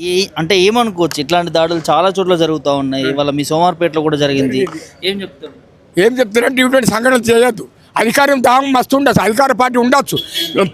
ఏ అంటే ఏమనుకోవచ్చు? ఇట్లాంటి దాడులు చాలా చోట్ల జరుగుతూ ఉన్నాయి. ఇవాళ మీ సోమార్పేటలో కూడా జరిగింది. ఏం చెప్తారు? ఏం చెప్తారంటే ఇటువంటి సంఘటనలు చేయొద్దు. అధికారం దాహం మస్తు ఉండొచ్చు అధికార పార్టీ ఉండొచ్చు.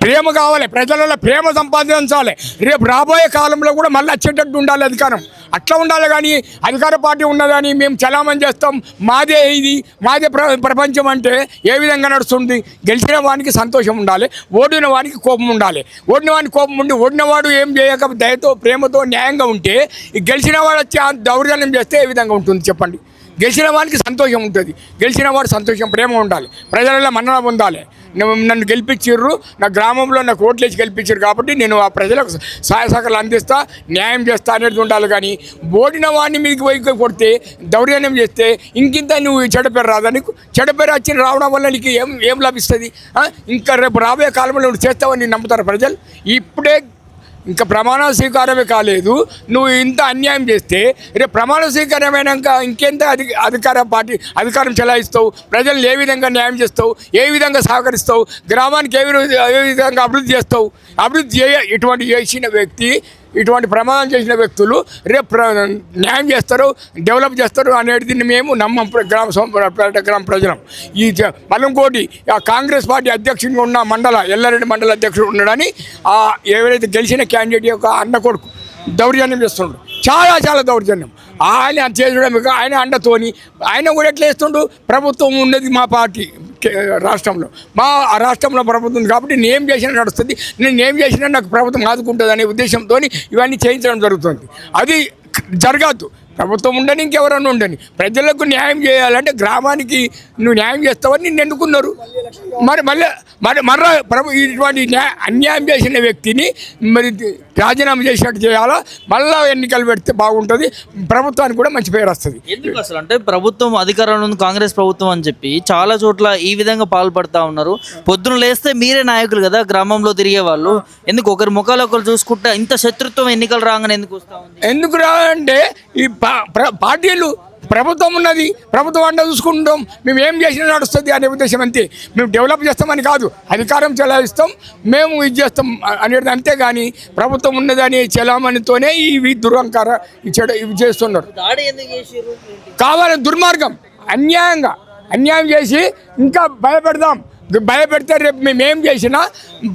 ప్రేమ కావాలి ప్రజలలో ప్రేమ సంపాదించాలి. రేపు రాబోయే కాలంలో కూడా మళ్ళీ వచ్చేటట్టు ఉండాలి అధికారం. అట్లా ఉండాలి కానీ అధికార పార్టీ ఉన్నదని మేము చలామణి చేస్తాం. మాదే ఇది మాదే ప్రపంచం అంటే ఏ విధంగా నడుస్తుంది? గెలిచిన వానికి సంతోషం ఉండాలి ఓడిన వానికి కోపం ఉండాలి. ఓడిన వానికి కోపం ఉండి ఓడినవాడు ఏం చేయక దయతో ప్రేమతో న్యాయంగా ఉంటే ఈ గెలిచిన వాడు వచ్చి దౌర్జన్యం చేస్తే ఏ విధంగా ఉంటుంది చెప్పండి? గెలిచిన వానికి సంతోషం ఉంటుంది. గెలిచిన వాడు సంతోషం ప్రేమ ఉండాలి. ప్రజలలో మన్నన పొందాలి. నన్ను గెలిపించారు నా గ్రామంలో నాకు ఓట్లేసి గెలిపించారు కాబట్టి నేను ఆ ప్రజలకు సహాయ సహకారాలు అందిస్తా న్యాయం చేస్తా అనేది ఉండాలి కానీ ఓడిన వాడిని మీకు పోయి కొడితే దౌర్జన్యం చేస్తే ఇంకింత నువ్వు చెడపేరు పేరు రాదా నీకు? చెడపేరు పేరు వచ్చి రావడం వల్ల నీకు ఏం ఏం లభిస్తుంది? ఇంకా రేపు రాబోయే కాలంలో నువ్వు చేస్తావని నమ్ముతారు ప్రజలు? ఇప్పుడే ఇంకా ప్రమాణ స్వీకారమే కాలేదు. నువ్వు ఇంత అన్యాయం చేస్తే రేపు ప్రమాణ స్వీకారమైనాక ఇంకెంత అధి అధికార పార్టీ అధికారం చెలాయిస్తావు? ప్రజలను ఏ విధంగా న్యాయం చేస్తావు? ఏ విధంగా సహకరిస్తావు? గ్రామానికి ఏ విధంగా ఏ విధంగా అభివృద్ధి చేస్తావు? అభివృద్ధి చేయ ఇటువంటి చేసిన వ్యక్తి ఇటువంటి ప్రమాదం చేసిన వ్యక్తులు రేపు న్యాయం చేస్తారు డెవలప్ చేస్తారు అనేది మేము నమ్మం గ్రామ సం- గ్రామ ప్రజలం. ఈ జ- మలంకోటి కాంగ్రెస్ పార్టీ అధ్యక్షుడిగా ఉన్న మండల ఎల్లారెడ్డి మండల అధ్యక్షుడు ఉన్నాడని ఆ ఎవరైతే గెలిచిన క్యాండిడేట్ యొక్క అన్న కొడుకు దౌర్జన్యం చేస్తుండ్రు చాలా చాలా దౌర్జన్యం. ఆయన చేయడం ఆయన అండతోని ఆయన కూడా ఎట్లా వేస్తుండు ప్రభుత్వం ఉన్నది మా పార్టీ. రాష్ట్రంలో. మా రాష్ట్రంలో ప్రభుత్వం ఉంది కాబట్టి నేను చేసినా నడుస్తుంది. నేను ఏం చేసినా నాకు ప్రభుత్వం ఆదుకుంటుంది అనే ఉద్దేశంతో ఇవన్నీ చేయించడం జరుగుతుంది. అది జరగదు ప్రభుత్వం ఉండని ఇంకెవరన్నా ఉండని. ప్రజలకు న్యాయం చేయాలంటే గ్రామానికి నువ్వు న్యాయం చేస్తావని నిన్ను ఎన్నుకున్నారు. మరి మళ్ళీ మరి మర్ర ప్రభు ఇటువంటి న్యాయ అన్యాయం చేసిన వ్యక్తిని మరి రాజీనామా చేసినట్టు చేయాలా? మళ్ళా ఎన్నికలు పెడితే బాగుంటుంది. ప్రభుత్వానికి కూడా మంచి పేరు వస్తుంది. ఎందుకు అసలు? అంటే ప్రభుత్వం అధికారంలో ఉంది కాంగ్రెస్ ప్రభుత్వం అని చెప్పి చాలా చోట్ల ఈ విధంగా పాల్పడతా ఉన్నారు. పొద్దున లేస్తే మీరే నాయకులు కదా గ్రామంలో తిరిగే వాళ్ళు. ఎందుకు ఒకరి ముఖాలు ఒకరు చూసుకుంటే ఇంత శత్రుత్వం ఎన్నికలు రాగానే ఎందుకు వస్తా ఉంది? ఎందుకు రా అంటే ఈ పార్టీలు ప్రభుత్వం ఉన్నది ప్రభుత్వం అండ చూసుకుంటాం. మేము ఏం చేసినా నడుస్తుంది అనే ఉద్దేశం అంతే. మేము డెవలప్ చేస్తామని కాదు అధికారం చెలాయిస్తాం మేము ఇది చేస్తాం అనేది అంతేగాని ప్రభుత్వం ఉన్నదని చెలామణితోనే ఇవి దురహంకార చెడు ఇవి చేస్తున్నారు. దాడి ఎందుకు చేసారు కావాలని దుర్మార్గం అన్యాయంగా అన్యాయం చేసి ఇంకా భయపెడదాం. భయపెడితే రేపు మేము ఏం చేసినా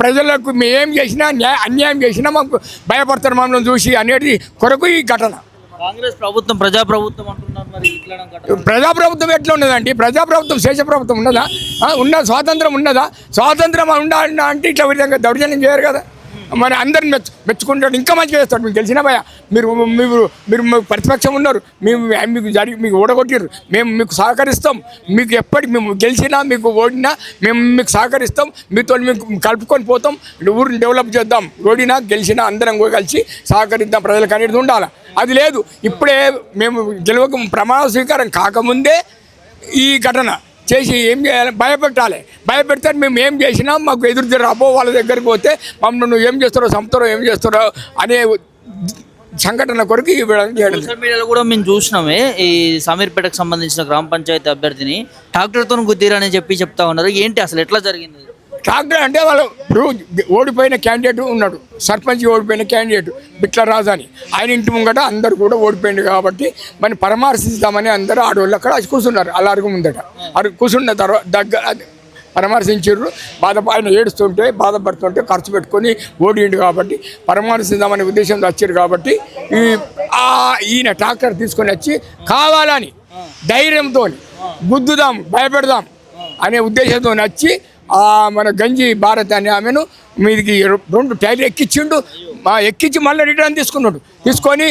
ప్రజలకు మేము ఏం చేసినా న్యాయ అన్యాయం చేసినా మాకు భయపడతారు మమ్మల్ని చూసి అనేది కొరకు ఈ ఘటన. కాంగ్రెస్ ప్రభుత్వం ప్రజా ప్రభుత్వం అంటున్నారు మరి ఇట్లా ప్రజాప్రభుత్వం ఎట్లా ఉన్నదండి? ప్రజాప్రభుత్వం శేష ప్రభుత్వం ఉన్నదా ఉన్న స్వాతంత్రం ఉన్నదా? స్వాతంత్రం ఉండాలన్నా అంటే ఇట్లా విధంగా దౌర్జన్యం చేయరు కదా? మరి అందరిని మెచ్చు మెచ్చుకుంటాడు ఇంకా మంచిగా చేస్తాడు. మీకు తెలిసిన భయ మీరు మీరు మీరు ప్రతిపక్షం ఉన్నారు. మేము మీకు జరిగి మీకు ఓడగొట్టిర్రు. మేము మీకు సహకరిస్తాం. మీకు ఎప్పటికి మేము గెలిచినా మీకు ఓడినా మేము మీకు సహకరిస్తాం. మీతో మీకు కలుపుకొని పోతాం. ఊరిని డెవలప్ చేద్దాం. ఓడినా గెలిచినా అందరం కూడా కలిసి సహకరిద్దాం. ప్రజలకు అనేది ఉండాలి? అది లేదు. ఇప్పుడే మేము గెలవక ప్రమాణ స్వీకారం కాకముందే ఈ ఘటన చేసి ఏం చేయాలి? భయపెట్టాలి. భయపెడితే మేము ఏం చేసినా మాకు ఎదురు రాబో వాళ్ళ దగ్గరికి పోతే మమ్మల్ని నువ్వు ఏం చేస్తారో చంపుతారో ఏం చేస్తారో అనే సంఘటన కొరకు ఇవ్వడం సోషల్ మీడియాలో కూడా మేము చూసినామే. ఈ సమీర్పేటకు సంబంధించిన గ్రామ పంచాయతీ అభ్యర్థిని ట్రాక్టర్తో గుద్దీరని చెప్పి చెప్తా ఉన్నారు. ఏంటి అసలు ఎట్లా జరిగింది? డాక్టర్ అంటే వాళ్ళు ఇప్పుడు ఓడిపోయిన క్యాండిడేట్ ఉన్నాడు. సర్పంచ్ ఓడిపోయిన క్యాండిడేట్ బిట్ల రాజు అని ఆయన ఇంటి ముంగట అందరు కూడా ఓడిపోయింది కాబట్టి మరి పరామర్శిస్తామని అందరూ ఆడవాళ్ళు అక్కడ కూర్చున్నారు అలా అరుగు ముందట. అరుగు కూర్చున్న తర్వాత దగ్గర పరామర్శించారు బాధ ఆయన ఏడుస్తుంటే బాధపడుతుంటే ఖర్చు పెట్టుకొని ఓడిండు కాబట్టి పరామర్శిద్దామనే ఉద్దేశంతో వచ్చారు కాబట్టి ఈ ఈయన ట్రాక్టర్ తీసుకొని వచ్చి కావాలని ధైర్యంతో గుద్దుదాం భయపెడదాం అనే ఉద్దేశంతో వచ్చి మన గంజి భారత్ అనే ఆమెను మీదికి రెండు టైర్లు ఎక్కించిండు ఎక్కించి మళ్ళీ రిటర్న్ తీసుకున్నాడు. తీసుకొని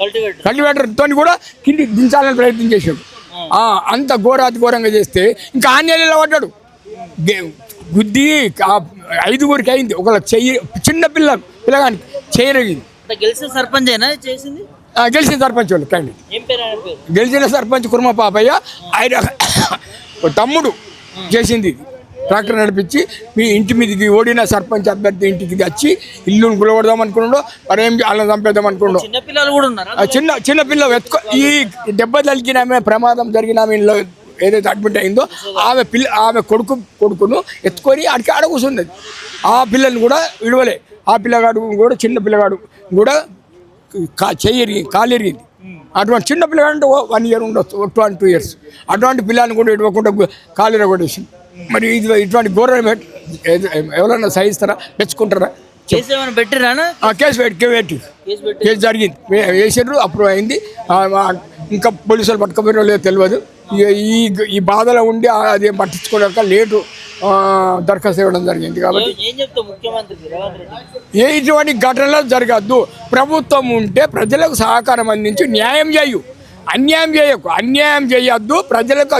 కల్టివేటర్. కల్టివేటర్తో కూడా కింది దించాలని ప్రయత్నం చేశాడు. అంత ఘోరాతి ఘోరంగా చేస్తే ఇంకా ఆన్యాలలో పడ్డాడు. గుద్ది ఐదుగురికి అయింది. ఒక చెయ్యి చిన్న పిల్ల పిల్లగానికి చేయరగింది గెలిచిన సర్పంచ్ అయినా చేసింది గెలిచిన సర్పంచ్ వాళ్ళు కండి పేరు? గెలిచిన సర్పంచ్ కుర్మ పాపయ్య ఆయన తమ్ముడు చేసింది. ట్రాక్టర్ నడిపించి మీ ఇంటి మీదకి ఓడిన సర్పంచ్ అభ్యర్థి ఇంటికి వచ్చి ఇల్లును గులగొడదాం అనుకున్నాడు మరి ఏం వాళ్ళని చంపేద్దాం అనుకున్నాడు. పిల్లలు కూడా ఉన్నారా? ఆ చిన్న చిన్న పిల్ల వెతుకో ఈ దెబ్బ తగిలిన ఆమె ప్రమాదం జరిగిన ఆమె ఇంట్లో ఏదైతే అడ్మిట్ అయిందో ఆమె పిల్ల ఆమె కొడుకు కొడుకును ఎత్తుకొని ఆడికి ఆడ కూర్చున్నది ఆ పిల్లల్ని కూడా విడవలే. ఆ పిల్లగాడు కూడా చిన్న పిల్లగాడు కూడా కా చెయ్యి కాలిరిగింది అటువంటి చిన్న పిల్లగాడు అంటే వన్ ఇయర్ ఉండొచ్చు ట్వంటీ టూ ఇయర్స్. అటువంటి పిల్లని కూడా ఇవ్వకుండా కాలిర కొట్టేసింది. మరి ఇది ఇటువంటి గవర్నమెంట్ ఎవరైనా సహిస్తారా? మెచ్చుకుంటారా? కేసు పెట్టి పెట్టి. కేసు జరిగింది. వే- వేసిండ్రు అప్రూవ్ అయింది. ఇంకా పోలీసులు పట్టుకపోయినా లేదో తెలియదు. ఈ ఈ బాధలో ఉండి అదేం పట్టించుకోలేక లేటు దరఖాస్తు ఇవ్వడం జరిగింది కాబట్టి ఏం ఇటువంటి ఘటనలు జరగద్దు. ప్రభుత్వం ఉంటే ప్రజలకు సహకారం అందించి న్యాయం చేయు. అన్యాయం చేయకు అన్యాయం చేయొద్దు. ప్రజలకు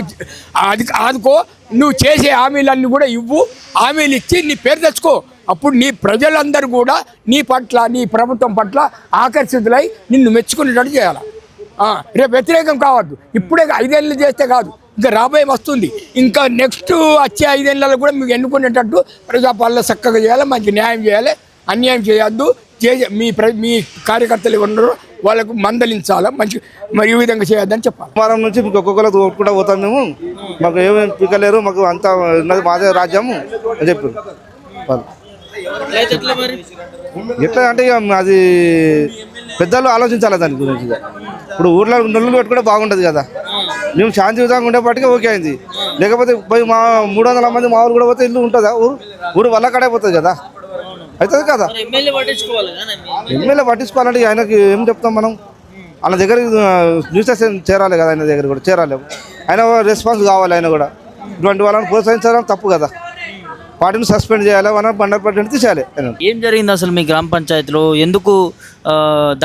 అది ఆదుకో నువ్వు చేసే హామీలన్నీ కూడా ఇవ్వు. హామీలు ఇచ్చి నీ పేరు తెచ్చుకో. అప్పుడు నీ ప్రజలందరూ కూడా నీ పట్ల నీ ప్రభుత్వం పట్ల ఆకర్షితులై నిన్ను మెచ్చుకునేటట్టు చేయాలి? రేపు వ్యతిరేకం కావద్దు. ఇప్పుడే ఐదేళ్ళు చేస్తే కాదు. ఇంకా రాబోయే వస్తుంది. ఇంకా నెక్స్ట్ వచ్చే ఐదేళ్ళలో కూడా మీకు ఎన్నుకునేటట్టు ప్రజాపాలన చక్కగా చేయాలి మంచి న్యాయం చేయాలి అన్యాయం చేయొద్దు. చే మీ ప్ర మీ కార్యకర్తలు ఉన్నారు వాళ్ళకు మందలించాలి మంచి మరి ఈ విధంగా చేయొద్దని చెప్పాలి. వారం నుంచి మీకు ఒక్కొక్కరు ఒప్పుకుంటా పోతాం మేము. మాకు ఏమేమి పీకలేరు మాకు అంతా ఉన్నది మాదే రాజ్యము అని చెప్పారు ఎట్లా అంటే ఇక అది పెద్దలు ఆలోచించాలి దాని గురించి. ఇప్పుడు ఊర్లో నొల్లు పెట్టుకుంటే బాగుంటుంది కదా. మేము శాంతియుతంగా ఉండేపాటికే ఓకే అయింది. లేకపోతే పోయి మా మూడు వందల మంది మా ఊరు కూడా పోతే ఇల్లు ఉంటుందా? ఊరు? ఊరు వల్ల కడైపోతుంది కదా? అవుతుంది కదా? ఎమ్మెల్యే పట్టించుకోవాలంటే ఆయనకి ఏం చెప్తాం మనం? ఆయన దగ్గర న్యూస్ స్టేషన్ చేరాలి కదా ఆయన దగ్గర కూడా చేరాలి. ఆయన రెస్పాన్స్ కావాలి ఆయన కూడా. ఇటువంటి వాళ్ళని ప్రోత్సహించడం తప్పు కదా? వాటిని సస్పెండ్ చేయాలి మన బండర్ పట్టి తీసేయాలి. ఏం జరిగింది అసలు మీ గ్రామ పంచాయతీలో? ఎందుకు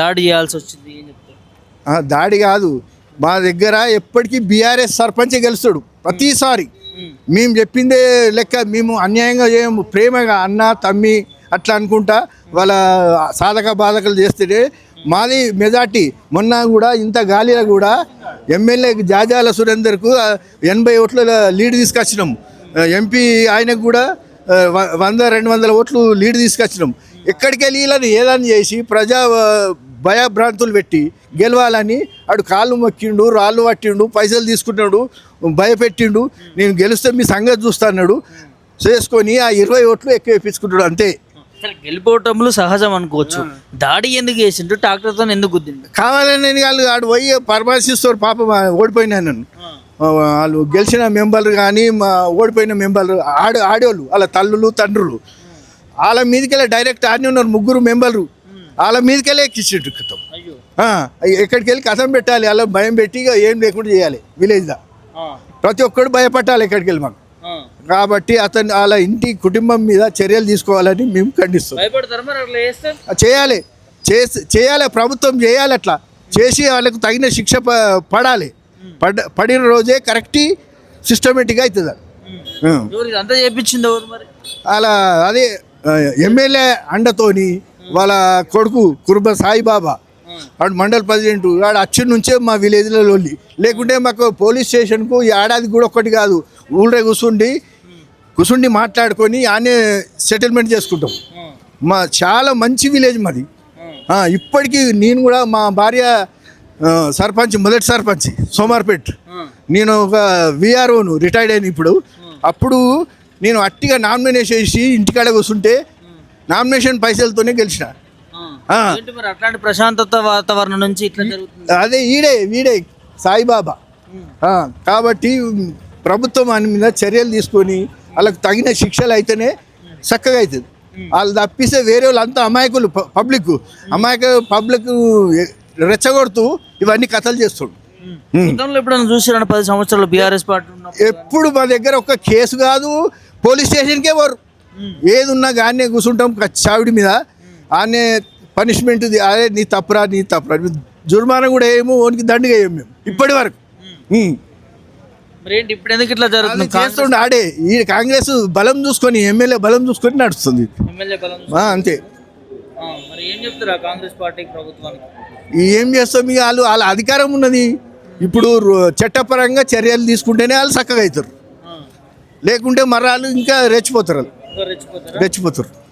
దాడి చేయాల్సి వచ్చింది? దాడి కాదు. మా దగ్గర ఎప్పటికీ బీఆర్ఎస్ సర్పంచ్ గెలుస్తాడు. ప్రతిసారి మేము చెప్పిందే లెక్క మేము అన్యాయంగా చేయము ప్రేమగా అన్న తమ్మి అట్లా అనుకుంటా వాళ్ళ సాధక బాధకలు చేస్తే మాది మెజార్టీ. మొన్న కూడా ఇంత గాలిలో కూడా ఎమ్మెల్యే జాజాల సురేందర్కు ఎనభై ఓట్ల లీడ్ తీసుకొచ్చినాం. ఎంపీ ఆయనకు కూడా వ- వంద రెండు వందల ఓట్లు లీడ్ తీసుకొచ్చినాం. ఎక్కడికి వెళ్ళి ఏదని చేసి ప్రజా భయభ్రాంతులు పెట్టి గెలవాలని ఆడు కాళ్ళు మొక్కిండు రాళ్ళు పట్టిండు పైసలు తీసుకుంటున్నాడు భయపెట్టిండు. నేను గెలిస్తే మీ సంగతి చూస్తాడు చేసుకొని ఆ ఇరవై ఓట్లు ఎక్కువ వేయించుకుంటాడు అంతే. గెలిపోవటంలో సహజం అనుకోవచ్చు. దాడి ఎందుకు చేసిండు? ట్రాక్టర్తో ఎందుకు గుద్దిండు? కావాలని నేను వాళ్ళు ఆడు పోయి పరామర్శిస్తారు పాపం ఓడిపోయినా నన్ను. వాళ్ళు గెలిచిన మెంబర్లు కానీ మా ఓడిపోయిన మెంబర్లు ఆడ ఆడేవాళ్ళు వాళ్ళ తల్లులు తండ్రులు. వాళ్ళ మీదకెళ్ళి డైరెక్ట్ ఆడిని ఉన్నారు ముగ్గురు మెంబర్లు. వాళ్ళ మీదకెళ్ళి ఎక్కించిండు క్రితం అయ్యో. ఆ, ఎక్కడికి వెళ్ళి కథం పెట్టాలి అలా భయం పెట్టి ఏం లేకుండా చేయాలి విలేజ్లో. ప్రతి ఒక్కడు భయపట్టాలి ఎక్కడికి వెళ్ళి మాకు కాబట్టి అతను వాళ్ళ ఇంటి కుటుంబం మీద చర్యలు తీసుకోవాలని మేము ఖండిస్తాం చేయాలి. చేయాలి ప్రభుత్వం చేయాలి అట్లా. చేసి వాళ్ళకు తగిన శిక్ష ప- పడాలి. పడ పడిన రోజే కరెక్ట్ సిస్టమేటిక్గా అవుతుంది అలా అదే ఎమ్మెల్యే అండతోని వాళ్ళ కొడుకు కుర్బ సాయిబాబా. వాడు మండల్ ప్రెసిడెంట్. వాడు అచ్చి నుంచే మా విలేజ్లో వెళ్ళి లేకుంటే మాకు పోలీస్ స్టేషన్కు ఈ ఏడాది కూడా ఒక్కటి కాదు. ఊళ్ళో కూర్చుండి కూర్చుండి మాట్లాడుకొని ఆనే సెటిల్మెంట్ చేసుకుంటాం. మా చాలా మంచి విలేజ్ మాది. ఇప్పటికీ నేను కూడా మా భార్య సర్పంచ్ మొదటి సర్పంచ్ సోమార్పేట్. నేను ఒక విఆర్ఓను రిటైర్డ్ అయిన ఇప్పుడు. అప్పుడు నేను అట్టిగా నామినేషన్ చేసి ఇంటికాడ కూర్చుంటే నామినేషన్ పైసలతోనే గెలిచిన. అట్లాంటి ప్రశాంతత వాతావరణం నుంచి ఇట్లా అదే ఈడే వీడే సాయిబాబా. కాబట్టి ప్రభుత్వం అని మీద చర్యలు తీసుకొని వాళ్ళకి తగిన శిక్షలు అయితేనే చక్కగా అవుతుంది వాళ్ళు తప్పిస్తే వేరే వాళ్ళు అంతా అమాయకులు పబ్లిక్ అమాయక పబ్లిక్ రెచ్చగొడుతూ ఇవన్నీ కథలు చేస్తుండు. గతంలో ఎప్పుడైనా చూసారని పది సంవత్సరాలు బీఆర్ఎస్ పార్టీ ఎప్పుడు మా దగ్గర ఒక కేసు కాదు పోలీస్ స్టేషన్కే పోరు. ఏది ఉన్నా కానీ కూర్చుంటాం చావిడి మీద. ఆనే పనిష్మెంట్ అదే నీ తప్పురా నీ తప్పురా. జుర్మానా కూడా ఏమో ఓనికి దండగా వేయం మేము. ఇప్పటి వరకు. ఇప్పుడు ఎందుకు ఇట్లా జరుగుతుంది? చేస్తుండే ఆడే. ఈ కాంగ్రెస్ బలం చూసుకొని ఎమ్మెల్యే బలం చూసుకొని నడుస్తుంది. అంతే. మరి ఏం చెప్తారా కాంగ్రెస్ పార్టీకి ప్రభుత్వానికి? ఏం చేస్తాం ఇక వాళ్ళు? వాళ్ళ అధికారం ఉన్నది. ఇప్పుడు చట్టపరంగా చర్యలు తీసుకుంటేనే వాళ్ళు చక్కగా అవుతారు. లేకుంటే మర్రాలు ఇంకా రెచ్చిపోతారు వాళ్ళు. రెచ్చిపోతారా రెచ్చిపోతారు